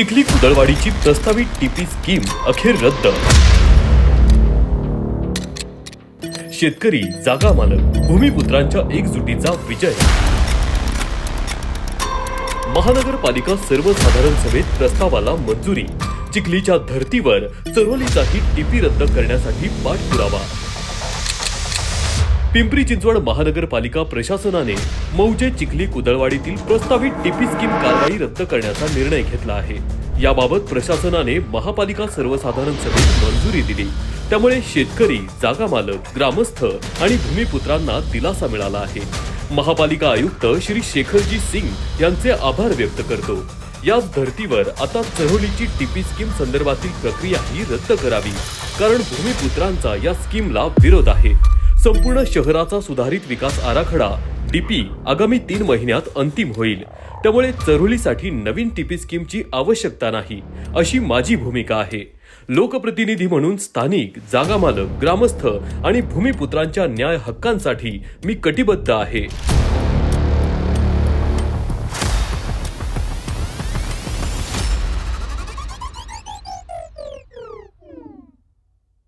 चिखली कुदळवाडीची प्रस्तावित TP scheme अखेर रद्द. शेतकरी जागा मालक भूमिपुत्रांच्या एकजुटीचा विजय. महानगरपालिका सर्वसाधारण सभेत प्रस्तावाला मंजुरी. चिखलीच्या धर्तीवर चरोलीचाही टीपी रद्द करण्यासाठी पाठपुरावा. पिंपरी चिंचवड महानगरपालिका प्रशासनाने मौजे चिखली कुदळवाडीतील प्रस्तावित टीपी स्कीम कारवाई रद्द करण्याचा निर्णय घेतला आहे. याबाबत प्रशासनाने महापालिका सर्वसाधारण सभेत मंजुरी दिली. त्यामुळे शेतकरी जागा मालक ग्रामस्थ आणि भूमिपुत्रांना दिलासा मिळाला आहे. महापालिका आयुक्त श्री शेखरजी सिंग यांचे आभार व्यक्त करतो. याच धर्तीवर आता चरोलीची टीपी स्कीम संदर्भातील प्रक्रिया ही रद्द करावी कारण भूमिपुत्रांचा या स्कीमला विरोध आहे. संपूर्ण शहराचा सुधारित विकास आराखडा डीपी आगामी तीन महिन्यात अंतिम होईल. त्यामुळे चरोलीसाठी नवीन टीपी स्कीमची आवश्यकता नाही अशी माझी भूमिका आहे. लोकप्रतिनिधी म्हणून स्थानिक जागा मालक ग्रामस्थ आणि भूमिपुत्रांच्या न्याय हक्कांसाठी मी कटिबद्ध आहे.